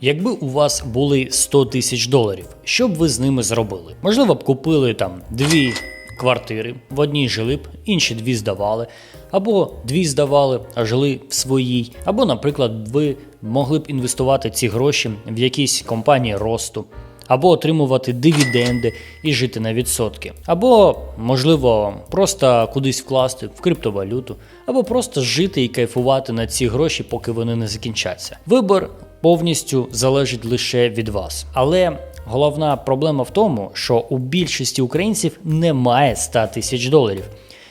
Якби у вас були 100 тисяч доларів, що б ви з ними зробили? Можливо, б купили там дві квартири, в одній жили б, інші дві здавали, або дві здавали, а жили в своїй, або, наприклад, ви могли б інвестувати ці гроші в якісь компанії росту. Або отримувати дивіденди і жити на відсотки, або, можливо, просто кудись вкласти в криптовалюту, або просто жити і кайфувати на ці гроші, поки вони не закінчаться. Вибір повністю залежить лише від вас. Але головна проблема в тому, що у більшості українців немає 100 тисяч доларів.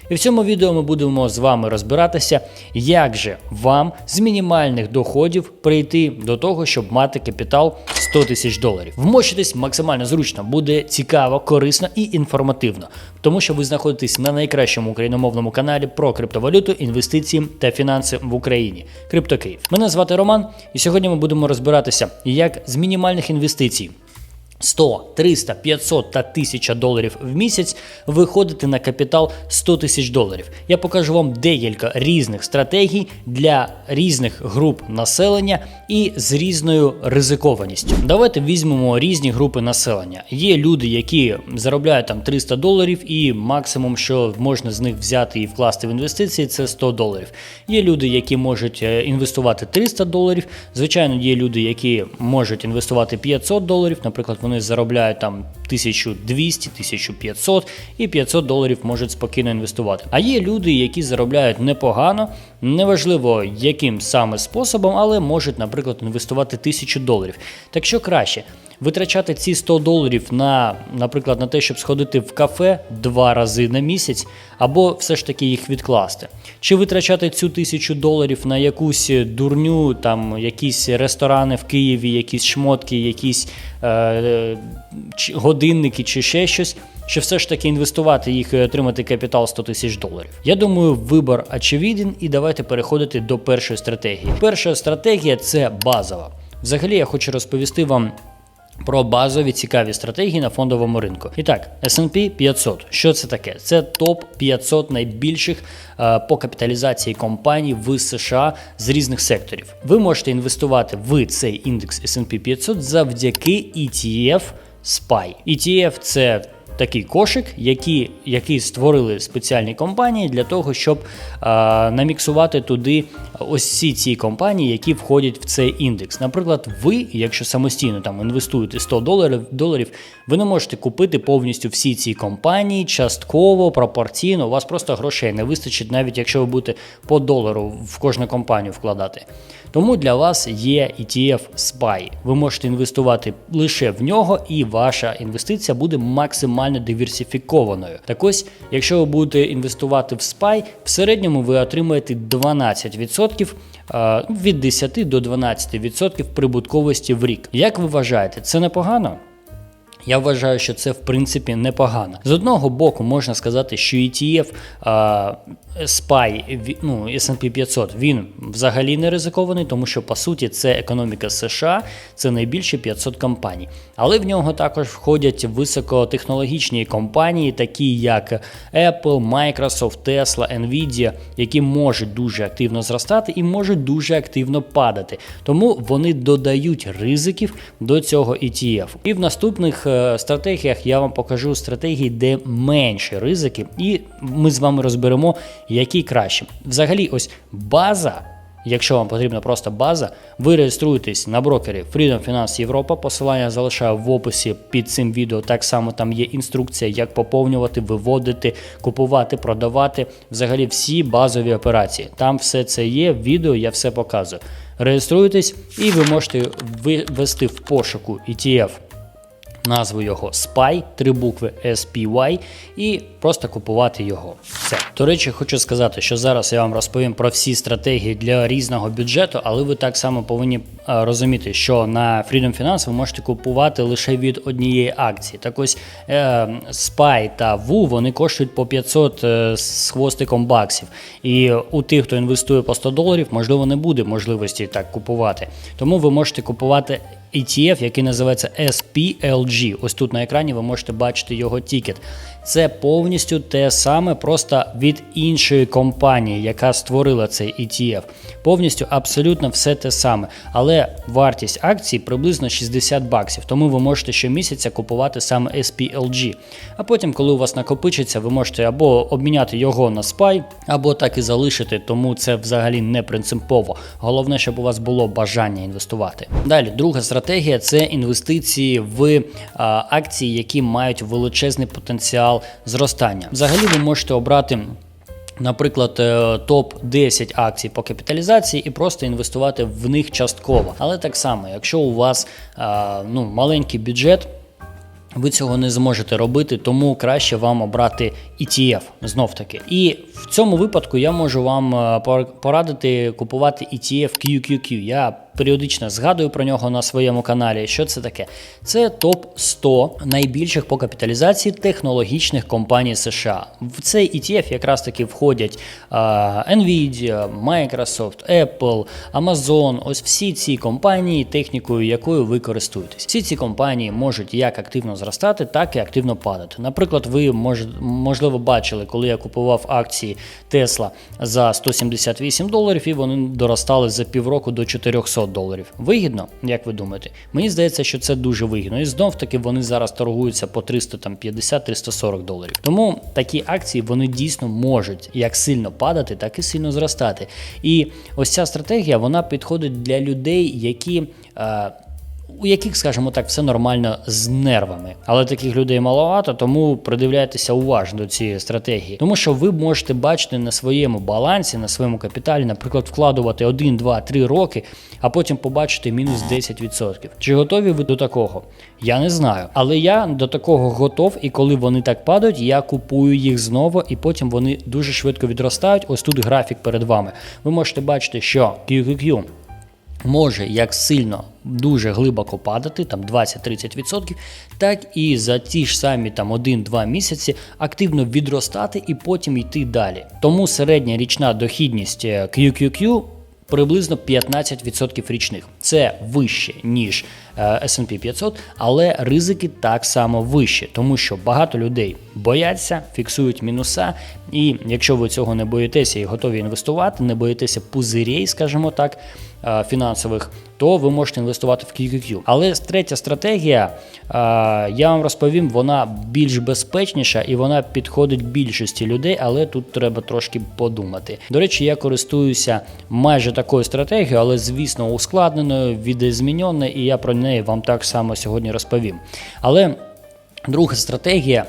І в цьому відео ми будемо з вами розбиратися, як же вам з мінімальних доходів прийти до того, щоб мати капітал 100 тисяч доларів. Вмочитись максимально зручно, буде цікаво, корисно і інформативно, тому що ви знаходитесь на найкращому україномовному каналі про криптовалюту, інвестиції та фінанси в Україні. Криптокиїв. Мене звати Роман, і сьогодні ми будемо розбиратися, як з мінімальних інвестицій. 100, 300, 500 та 1000 доларів в місяць виходити на капітал 100 тисяч доларів. Я покажу вам декілька різних стратегій для різних груп населення і з різною ризикованістю. Давайте візьмемо різні групи населення. Є люди, які заробляють там 300 доларів, і максимум, що можна з них взяти і вкласти в інвестиції, це 100 доларів. Є люди, які можуть е, інвестувати 300 доларів. Звичайно, є люди, які можуть інвестувати 500 доларів. Наприклад, вони заробляють там 1200, 1500 і 500 доларів можуть спокійно інвестувати. А є люди, які заробляють непогано, неважливо яким саме способом, але можуть, наприклад, інвестувати 1000 доларів. Так що краще. Витрачати ці 100 доларів на, наприклад, на те, щоб сходити в кафе два рази на місяць, або все ж таки їх відкласти. Чи витрачати цю тисячу доларів на якусь дурню, там якісь ресторани в Києві, якісь шмотки, якісь е, годинники чи ще щось. Чи все ж таки інвестувати їх і отримати капітал 100 тисяч доларів? Я думаю, вибір очевиден, і давайте переходити до першої стратегії. Перша стратегія це базова. Взагалі, я хочу розповісти вам про базові цікаві стратегії на фондовому ринку. І так, S&P 500. Що це таке? Це топ 500 найбільших е, по капіталізації компаній в США з різних секторів. Ви можете інвестувати в цей індекс S&P 500 завдяки ETF SPY. ETF – це Такий кошик, який, який створили спеціальні компанії для того, щоб а, наміксувати туди ось всі ці компанії, які входять в цей індекс. Наприклад, ви, якщо самостійно там інвестуєте 100 доларів, доларів, ви не можете купити повністю всі ці компанії частково, пропорційно. У вас просто грошей не вистачить, навіть якщо ви будете по долару в кожну компанію вкладати. Тому для вас є ETF SPY. Ви можете інвестувати лише в нього, і ваша інвестиція буде максимально диверсифікованою. Так ось, якщо ви будете інвестувати в SPY, в середньому ви отримаєте 12% е, від 10 до 12% прибутковості в рік. Як ви вважаєте, це непогано? Я вважаю, що це в принципі непогано. З одного боку, можна сказати, що ETF а, SPY, ну, S&P 500, він взагалі не ризикований, тому що по суті це економіка США, це найбільше 500 компаній. Але в нього також входять високотехнологічні компанії, такі як Apple, Microsoft, Tesla, Nvidia, які можуть дуже активно зростати і можуть дуже активно падати. Тому вони додають ризиків до цього ETF. І в наступних е, стратегіях я вам покажу стратегії, де менші ризики, і ми з вами розберемо, які краще. Взагалі, ось база. Якщо вам потрібна просто база, ви реєструєтесь на брокері Freedom Finance Європа. Посилання залишаю в описі під цим відео. Так само там є інструкція, як поповнювати, виводити, купувати, продавати. Взагалі всі базові операції. Там все це є. В відео я все показую. Реєструєтесь, і ви можете ввести в пошуку ETF назву його SPY, три букви SPY, і просто купувати його. Все. До речі, хочу сказати, що зараз я вам розповім про всі стратегії для різного бюджету, але ви так само повинні е, розуміти, що на Freedom Finance ви можете купувати лише від однієї акції. Так ось е, SPY та WU вони коштують по 500 е, з хвостиком баксів. І у тих, хто інвестує по 100 доларів, можливо, не буде можливості так купувати. Тому ви можете купувати ETF, який називається SPLG. Ось тут на екрані ви можете бачити його тікет. Це повністю те саме, просто від іншої компанії, яка створила цей ETF. Повністю абсолютно все те саме. Але вартість акцій приблизно 60 баксів. Тому ви можете щомісяця купувати саме SPLG. А потім, коли у вас накопичиться, ви можете або обміняти його на SPY, або так і залишити, тому це взагалі не принципово. Головне, щоб у вас було бажання інвестувати. Далі, друга стратегія це інвестиції в акції, які мають величезний потенціал зростання. Взагалі, ви можете обрати. Наприклад, е, топ 10 акцій по капіталізації і просто інвестувати в них частково. Але так само, якщо у вас ну, маленький бюджет, ви цього не зможете робити, тому краще вам обрати ETF знов таки. І в цьому випадку я можу вам е, порадити купувати ETF QQQ. Я періодично згадую про нього на своєму каналі. Що це таке? Це топ 100 найбільших по капіталізації технологічних компаній США. В цей ETF якраз таки входять Nvidia, Microsoft, Apple, Amazon. Ось всі ці компанії, технікою якою ви користуєтесь. Всі ці компанії можуть як активно зростати, так і активно падати. Наприклад, ви можливо бачили, коли я купував акції Tesla за 178 доларів, і вони доростали за півроку до 400 доларів. Вигідно, як ви думаєте? Мені здається, що це дуже вигідно. І знов таки вони зараз торгуються по 350-340 доларів. Тому такі акції вони дійсно можуть як сильно падати, так і сильно зростати. І ось ця стратегія вона підходить для людей, які. Е, у яких, скажімо так, все нормально з нервами. Але таких людей маловато, тому придивляйтеся уважно до цієї стратегії. Тому що ви можете бачити на своєму балансі, на своєму капіталі, наприклад, вкладувати 1, 2, 3 роки, а потім побачити мінус 10%. Чи готові ви до такого? Я не знаю. Але я до такого готов, і коли вони так падають, я купую їх знову, і потім вони дуже швидко відростають. Ось тут графік перед вами. Ви можете бачити, що QQQ може як сильно дуже глибоко падати, там 20-30%, так і за ті ж самі там 1-2 місяці активно відростати і потім йти далі. Тому середня річна дохідність е, QQQ приблизно 15% річних. Це вище, ніж е, S&P 500, але ризики так само вищі, тому що багато людей бояться, фіксують мінуса, і якщо ви цього не боїтеся і готові інвестувати, не боїтеся пузирей, скажімо так, е, фінансових, то ви можете інвестувати в QQQ. Але третя стратегія, е, я вам розповім, вона більш безпечніша і вона підходить більшості людей, але тут треба трошки подумати. До речі, я користуюся майже такою стратегією, але звісно ускладненою, відозміненою, і я про неї вам так само сьогодні розповім. Але Друга стратегія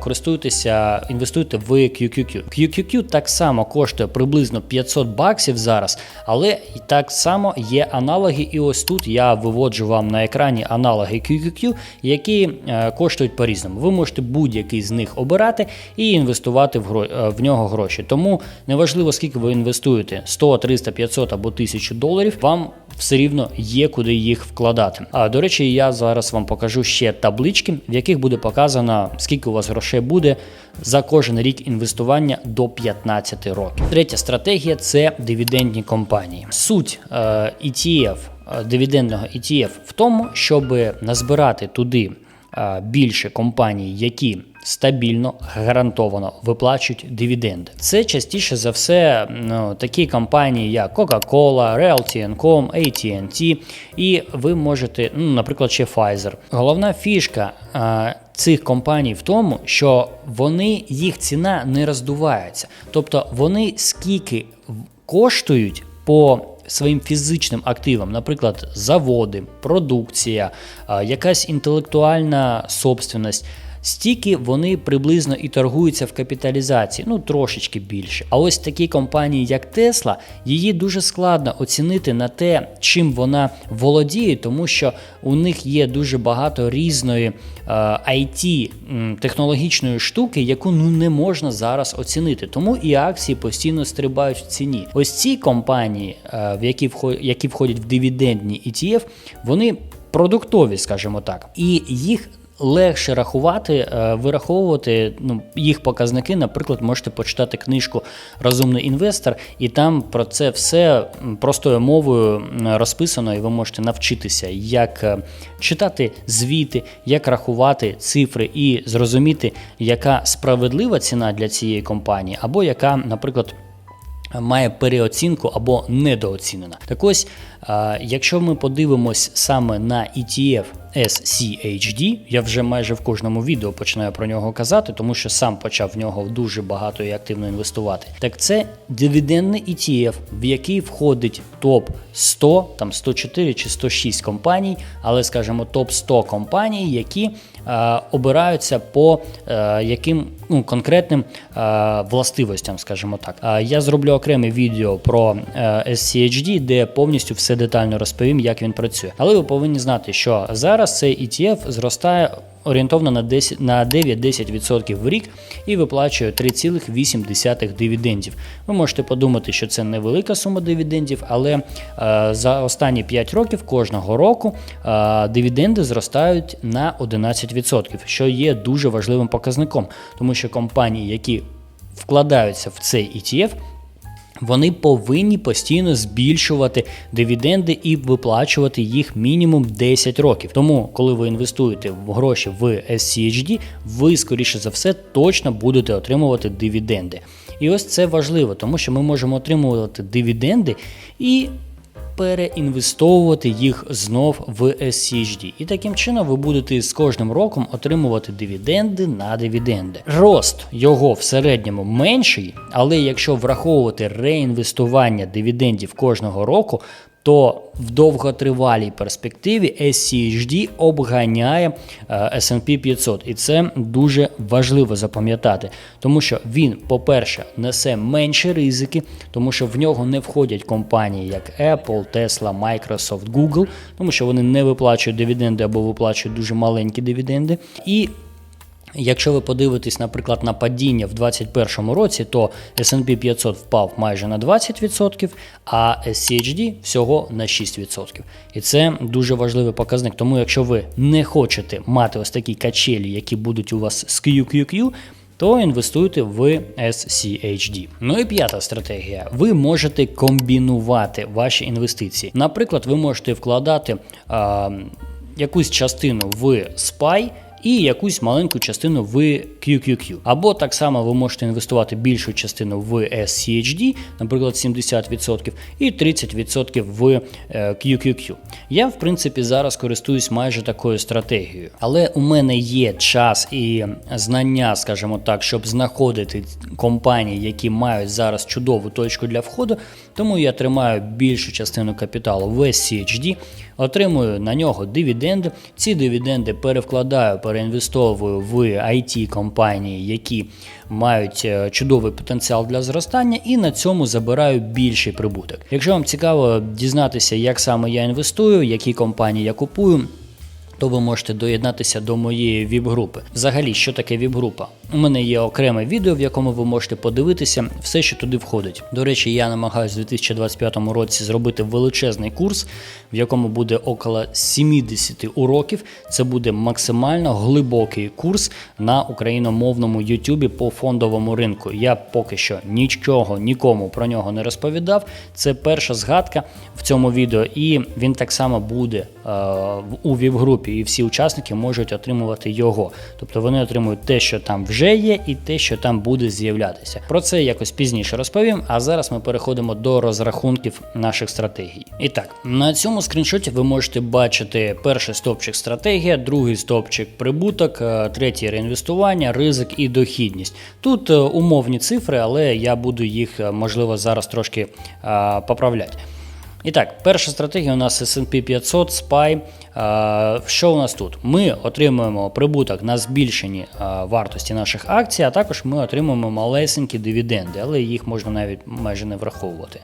користуйтеся, інвестуйте в QQQ. QQQ так само коштує приблизно 500 баксів зараз, але так само є аналоги. І ось тут я виводжу вам на екрані аналоги QQQ, які е, коштують по-різному. Ви можете будь-який з них обирати і інвестувати в, е, нього гроші. Тому неважливо, скільки ви інвестуєте 100, 300, 500 або 1000 доларів, вам все рівно є куди їх вкладати. А до речі, я зараз вам покажу ще таблички, в яких буде показано, скільки у вас грошей буде за кожен рік інвестування до 15 років. Третя стратегія це дивідендні компанії. Суть е, ETF, е, дивідендного ETF в тому, щоб назбирати туди е, більше компаній, які стабільно, гарантовано виплачують дивіденди. Це частіше за все ну, такі компанії, як Coca-Cola, Realty.com, AT&T, і ви можете, ну, наприклад, ще Pfizer. Головна фішка цих компаній в тому, що вони їх ціна не роздувається. Тобто вони скільки коштують по своїм фізичним активам, наприклад, заводи, продукція, якась інтелектуальна собственність. Стільки вони приблизно і торгуються в капіталізації, ну трошечки більше. А ось такі компанії, як Tesla, її дуже складно оцінити на те, чим вона володіє, тому що у них є дуже багато різної е, IT технологічної штуки, яку ну не можна зараз оцінити. Тому і акції постійно стрибають в ціні. Ось ці компанії, е, в які які входять в дивідендні ETF, вони продуктові, скажімо так, і їх легше рахувати, е, вираховувати ну, їх показники. Наприклад, можете почитати книжку Розумний інвестор, і там про це все простою мовою розписано, і ви можете навчитися, як е, читати звіти, як рахувати цифри і зрозуміти, яка справедлива ціна для цієї компанії, або яка, наприклад, має переоцінку або недооцінена. Так ось, е, якщо ми подивимось саме на ETF SCHD, я вже майже в кожному відео починаю про нього казати, тому що сам почав в нього дуже багато і активно інвестувати. Так це дивідендний ETF, в який входить топ 100, там 104 чи 106 компаній, але скажімо, топ 100 компаній, які е, обираються по е, яким ну, конкретним е, властивостям, скажімо так. Е, я зроблю окреме відео про е, SCHD, де повністю все детально розповім, як він працює. Але ви повинні знати, що зараз цей ETF зростає орієнтовно на 10 на 9-10% в рік і виплачує 3,8 дивідендів. Ви можете подумати, що це невелика сума дивідендів, але е, за останні 5 років кожного року е, дивіденди зростають на 11%, що є дуже важливим показником, тому компанії, які вкладаються в цей ETF, вони повинні постійно збільшувати дивіденди і виплачувати їх мінімум 10 років. Тому, коли ви інвестуєте в гроші в SCHD, ви скоріше за все точно будете отримувати дивіденди. І ось це важливо, тому що ми можемо отримувати дивіденди і переінвестовувати їх знов в SCHD. І таким чином ви будете з кожним роком отримувати дивіденди на дивіденди. Рост його в середньому менший, але якщо враховувати реінвестування дивідендів кожного року, то в довготривалій перспективі SCHD обганяє е, S&P 500. І це дуже важливо запам'ятати, тому що він, по-перше, несе менші ризики, тому що в нього не входять компанії як Apple, Tesla, Microsoft, Google, тому що вони не виплачують дивіденди або виплачують дуже маленькі дивіденди. І Якщо ви подивитесь, наприклад, на падіння в 2021 році, то S&P 500 впав майже на 20%, а SCHD всього на 6%. І це дуже важливий показник. Тому, якщо ви не хочете мати ось такі качелі, які будуть у вас з QQQ, то інвестуйте в SCHD. Ну і п'ята стратегія. Ви можете комбінувати ваші інвестиції. Наприклад, ви можете вкладати а, якусь частину в SPY, і якусь маленьку частину в QQQ. Або так само ви можете інвестувати більшу частину в SCHD, наприклад, 70%, і 30% в е, QQQ. Я, в принципі, зараз користуюсь майже такою стратегією. Але у мене є час і знання, скажімо так, щоб знаходити компанії, які мають зараз чудову точку для входу. Тому я тримаю більшу частину капіталу в SCHD, отримую на нього дивіденди. Ці дивіденди перевкладаю, переінвестовую в it компанії, які мають е, чудовий потенціал для зростання, і на цьому забираю більший прибуток. Якщо вам цікаво дізнатися, як саме я інвестую, які компанії я купую. То ви можете доєднатися до моєї віп-групи. Взагалі, що таке віп-група? У мене є окреме відео, в якому ви можете подивитися все, що туди входить. До речі, я намагаюся у 2025 році зробити величезний курс, в якому буде около 70 уроків. Це буде максимально глибокий курс на україномовному Ютубі по фондовому ринку. Я поки що нічого нікому про нього не розповідав. Це перша згадка в цьому відео, і він так само буде е, у віп-групі, і всі учасники можуть отримувати його. Тобто вони отримують те, що там вже є, і те, що там буде з'являтися. Про це якось пізніше розповім. А зараз ми переходимо до розрахунків наших стратегій. І так, на цьому скріншоті ви можете бачити перший стовпчик стратегія, другий стовпчик прибуток, е, третій реінвестування, ризик і дохідність. Тут е, умовні цифри, але я буду їх е, можливо зараз трошки поправляти. І так, перша стратегія у нас S&P 500, SPY. Що у нас тут? Ми отримуємо прибуток на збільшенні вартості наших акцій, а також ми отримуємо малесенькі дивіденди, але їх можна навіть майже не враховувати.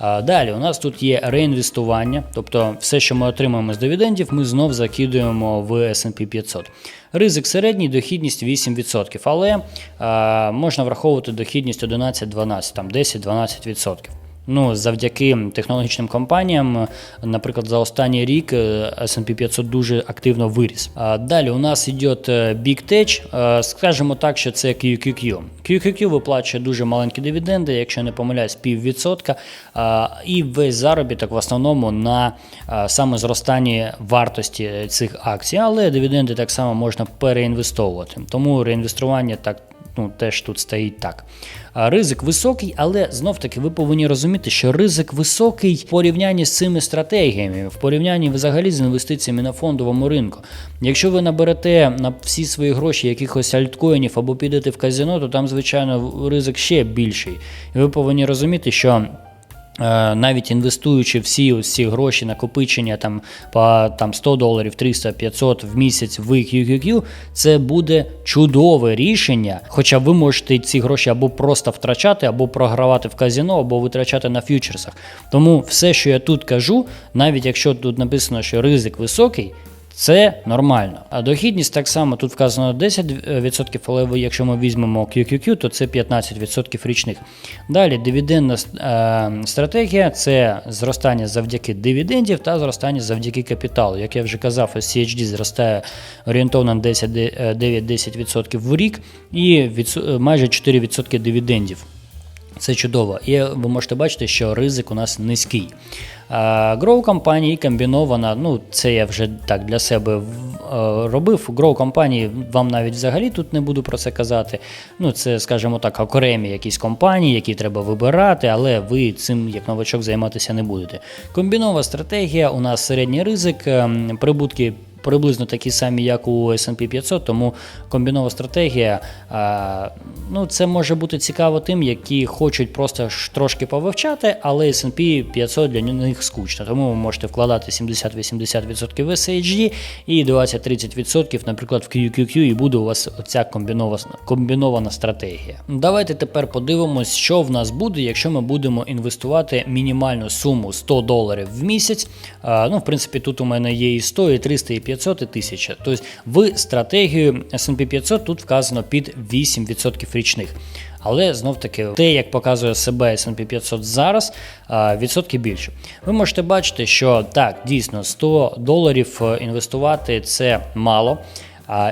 Далі у нас тут є реінвестування, тобто все, що ми отримуємо з дивідендів, ми знов закидуємо в S&P 500. Ризик середній, дохідність 8%, але можна враховувати дохідність 11-12, там 10-12%. Ну, завдяки технологічним компаніям, наприклад, за останній рік е, S&P 500 дуже активно виріс. Далі у нас йде е, Big Tech, Е, скажімо так, що це QQQ. QQQ виплачує дуже маленькі дивіденди, якщо не помиляюсь, піввідсотка, і весь заробіток в основному на саме зростанні вартості цих акцій, але дивіденди так само можна переінвестовувати. Тому реінвестування так ну, теж тут стоїть так. Ризик високий, але знов таки ви повинні розуміти, що ризик високий в порівнянні з цими стратегіями, в порівнянні взагалі з інвестиціями на фондовому ринку. Якщо ви наберете на всі свої гроші якихось альткоїнів або підете в казино, то там, звичайно, ризик ще більший. І ви повинні розуміти, що. Е, Навіть інвестуючи всі ці гроші накопичення там по там 100 доларів, 300, 500 в місяць в QQQ, це буде чудове рішення. Хоча ви можете ці гроші або просто втрачати, або програвати в казино, або витрачати на фьючерсах. Тому все, що я тут кажу, навіть якщо тут написано, що ризик високий. Це нормально. А дохідність так само тут вказано 10%, але якщо ми візьмемо QQQ, то це 15% річних. Далі дивідендна е, стратегія це зростання завдяки дивідендів та зростання завдяки капіталу. Як я вже казав, CHD зростає орієнтовно 10, е, 9-10% в рік і відсо- е, майже 4% дивідендів. Це чудово. І ви можете бачити, що ризик у нас низький. Grow компанії комбінована, ну це я вже так для себе е, робив. Grow компанії вам навіть взагалі тут не буду про це казати. Ну, це, скажімо так, окремі якісь компанії, які треба вибирати, але ви цим як новачок займатися не будете. Комбінова стратегія, у нас середній ризик, ем, прибутки приблизно такі самі, як у S&P 500, тому комбінова стратегія, ну, це може бути цікаво тим, які хочуть просто трошки повивчати, але S&P 500 для них скучно. Тому ви можете вкладати 70-80% в SHD і 20-30%, наприклад, в QQQ, і буде у вас оця комбінована, стратегія. Давайте тепер подивимось, що в нас буде, якщо ми будемо інвестувати мінімальну суму 100 доларів в місяць. Ну, в принципі, тут у мене є і 100, і 300, і 500, і 1000. Тобто в стратегію S&P 500 тут вказано під 8% річних. Але знов таки, те, як показує себе S&P 500 зараз, відсотки більше. Ви можете бачити, що так, дійсно 100 доларів е, інвестувати це мало.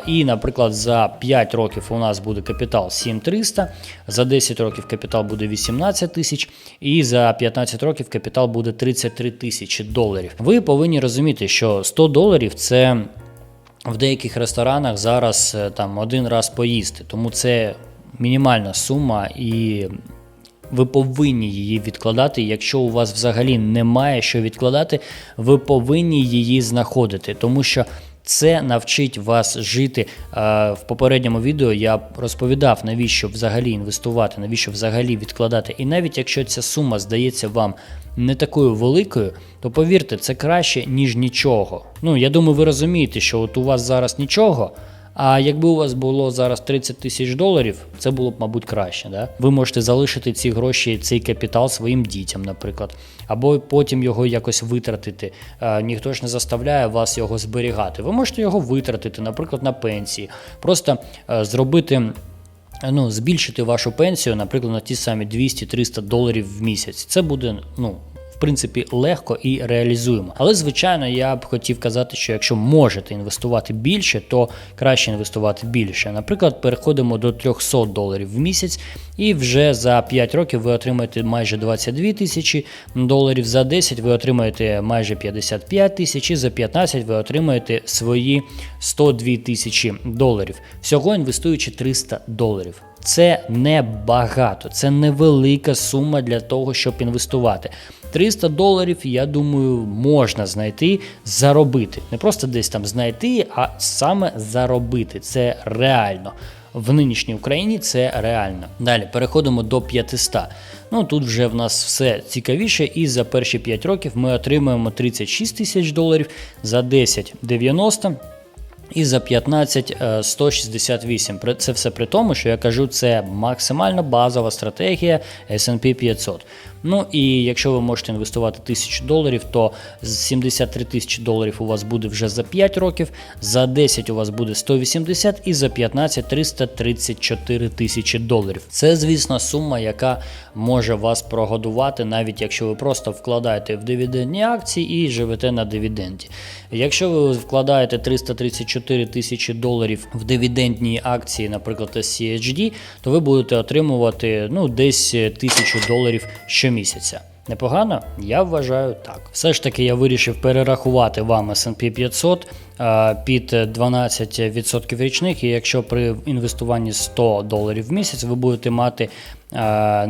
І, наприклад, за 5 років у нас буде капітал 7300, за 10 років капітал буде 18 тисяч, і за 15 років капітал буде 33 тисячі доларів. Ви повинні розуміти, що 100 доларів це в деяких ресторанах зараз е, там один раз поїсти, тому це мінімальна сума і. Ви повинні її відкладати. Якщо у вас взагалі немає що відкладати, ви повинні її знаходити, тому що це навчить вас жити. В попередньому відео я розповідав, навіщо взагалі інвестувати, навіщо взагалі відкладати. І навіть якщо ця сума здається вам не такою великою, то повірте, це краще, ніж нічого. Ну, я думаю, ви розумієте, що от у вас зараз нічого. А якби у вас було зараз 30 тисяч доларів, це було б, мабуть, краще. Да? Ви можете залишити ці гроші, цей капітал своїм дітям, наприклад, або потім його якось витратити. Е, ніхто ж не заставляє вас його зберігати. Ви можете його витратити, наприклад, на пенсії, просто е, зробити. Ну, збільшити вашу пенсію, наприклад, на ті самі 200-300 доларів в місяць. Це буде, ну, в принципі, легко і реалізуємо. Але, звичайно, я б хотів казати, що якщо можете інвестувати більше, то краще інвестувати більше. Наприклад, переходимо до 300 доларів в місяць, і вже за 5 років ви отримаєте майже 22 тисячі доларів, за 10 ви отримаєте майже 55 тисяч, і за 15 ви отримаєте свої 102 тисячі доларів. Всього інвестуючи 300 доларів. Це не багато, це невелика сума для того, щоб інвестувати. 300 доларів, я думаю, можна знайти, заробити. Не просто десь там знайти, а саме заробити. Це реально. В нинішній Україні це реально. Далі переходимо до 500. Ну тут вже в нас все цікавіше, і за перші 5 років ми отримуємо 36 тисяч доларів, за 10 – 90. І за 15 е, 168. Це все при тому, що я кажу, це максимально базова стратегія S&P 500. Ну і якщо ви можете інвестувати 1000 доларів, то з 73 тисячі доларів у вас буде вже за 5 років, за 10 у вас буде 180 і за 15 334 тисячі доларів. Це, звісно, сума, яка може вас прогодувати, навіть якщо ви просто вкладаєте в дивідендні акції і живете на дивіденді. Якщо ви вкладаєте 334 тисячі доларів в дивідендній акції, наприклад, CHD, то ви будете отримувати ну, десь тисячу доларів щомісяця. Непогано? Я вважаю так. Все ж таки я вирішив перерахувати вам S&P 500 е, під 12% річних, і якщо при інвестуванні 100 доларів в місяць ви будете мати е, е,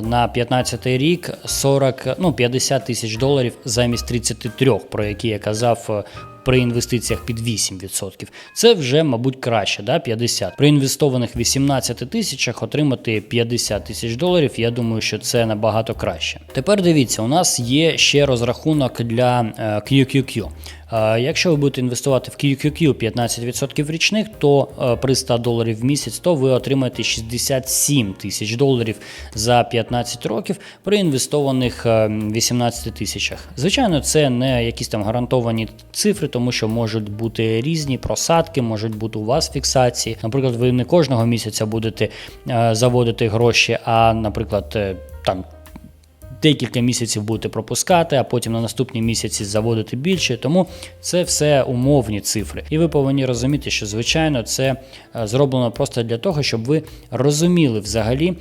на 15 рік 40, ну, 50 тисяч доларів замість 33, про які я казав е, при інвестиціях під 8%. Це вже, мабуть, краще, да? 50. При інвестованих 18 тисячах отримати 50 тисяч доларів, я думаю, що це набагато краще. Тепер дивіться, у нас є ще розрахунок для е, QQQ. Е, Якщо ви будете інвестувати в QQQ 15% річних, то е, при 100 доларів в місяць, то ви отримаєте 67 тисяч доларів за 15 років при інвестованих е, 18 тисячах. Звичайно, це не якісь там гарантовані цифри, тому що можуть бути різні просадки, можуть бути у вас фіксації. Наприклад, ви не кожного місяця будете е, заводити гроші, а, наприклад, е, там декілька місяців будете пропускати, а потім на наступні місяці заводити більше. Тому це все умовні цифри. І ви повинні розуміти, що звичайно це е, зроблено просто для того, щоб ви розуміли взагалі е,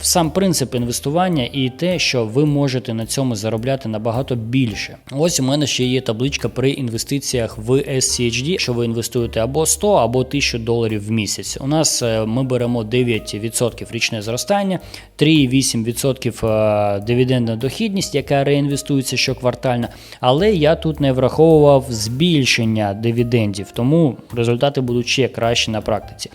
сам принцип інвестування і те, що ви можете на цьому заробляти набагато більше. Ось у мене ще є табличка при інвестиціях в SCHD, що ви інвестуєте або 100, або 1000 доларів в місяць. У нас е, ми беремо 9% річне зростання, 3,8% е, дивідендна дохідність, яка реінвестується щоквартально. Але я тут не враховував збільшення дивідендів, тому результати будуть ще кращі на практиці.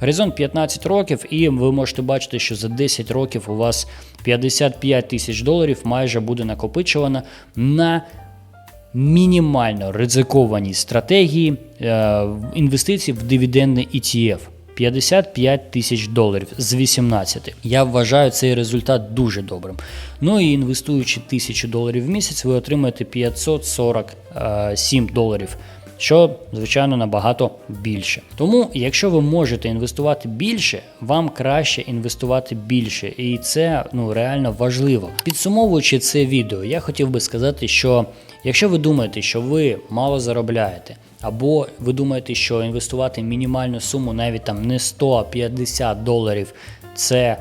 Горизонт 15 років, і ви можете бачити, що за 10 років у вас 55 тисяч доларів майже буде накопичувано на мінімально ризикованій стратегії е, інвестицій в дивідендний ETF. 55 тисяч доларів з 18. Я вважаю цей результат дуже добрим. Ну і інвестуючи 1000 доларів в місяць, ви отримаєте 547 доларів. Що, звичайно, набагато більше. Тому, якщо ви можете інвестувати більше, вам краще інвестувати більше, і це ну реально важливо. Підсумовуючи це відео, я хотів би сказати, що якщо ви думаєте, що ви мало заробляєте, або ви думаєте, що інвестувати мінімальну суму, навіть там не 100, а 50 доларів, це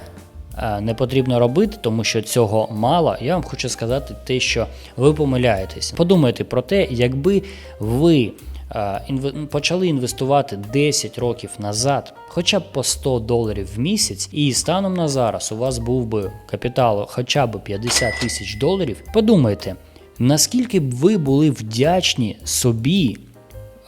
не потрібно робити, тому що цього мало. Я вам хочу сказати те, що ви помиляєтесь. Подумайте про те, якби ви е, почали інвестувати 10 років назад, хоча б по 100 доларів в місяць, і станом на зараз у вас був би капітал хоча б 50 тисяч доларів. Подумайте, наскільки б ви були вдячні собі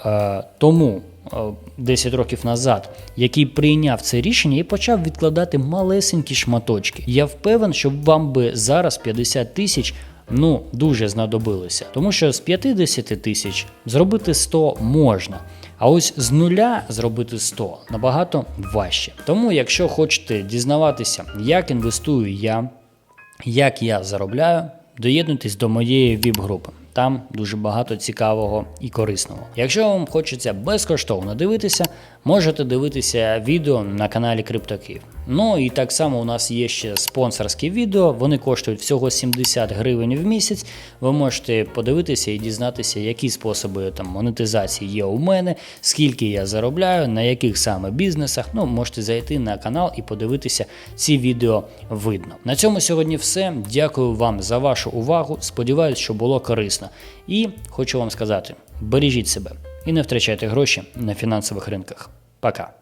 е, тому е, 10 років назад, який прийняв це рішення і почав відкладати малесенькі шматочки. Я впевнений, що вам би зараз 50 тисяч. Ну, дуже знадобилося. Тому що з 50 тисяч зробити 100 можна. А ось з нуля зробити 100 набагато важче. Тому, якщо хочете дізнаватися, як інвестую я, як я заробляю, доєднуйтесь до моєї віп-групи. Там дуже багато цікавого і корисного. Якщо вам хочеться безкоштовно дивитися, можете дивитися відео на каналі CryptoKiv. Ну і так само у нас є ще спонсорські відео. Вони коштують всього 70 гривень в місяць. Ви можете подивитися і дізнатися, які способи там монетизації є у мене, скільки я заробляю, на яких саме бізнесах. Ну, можете зайти на канал і подивитися ці відео видно. На цьому сьогодні все. Дякую вам за вашу увагу. Сподіваюсь, що було корисно. І хочу вам сказати: бережіть себе і не втрачайте гроші на фінансових ринках. Пока.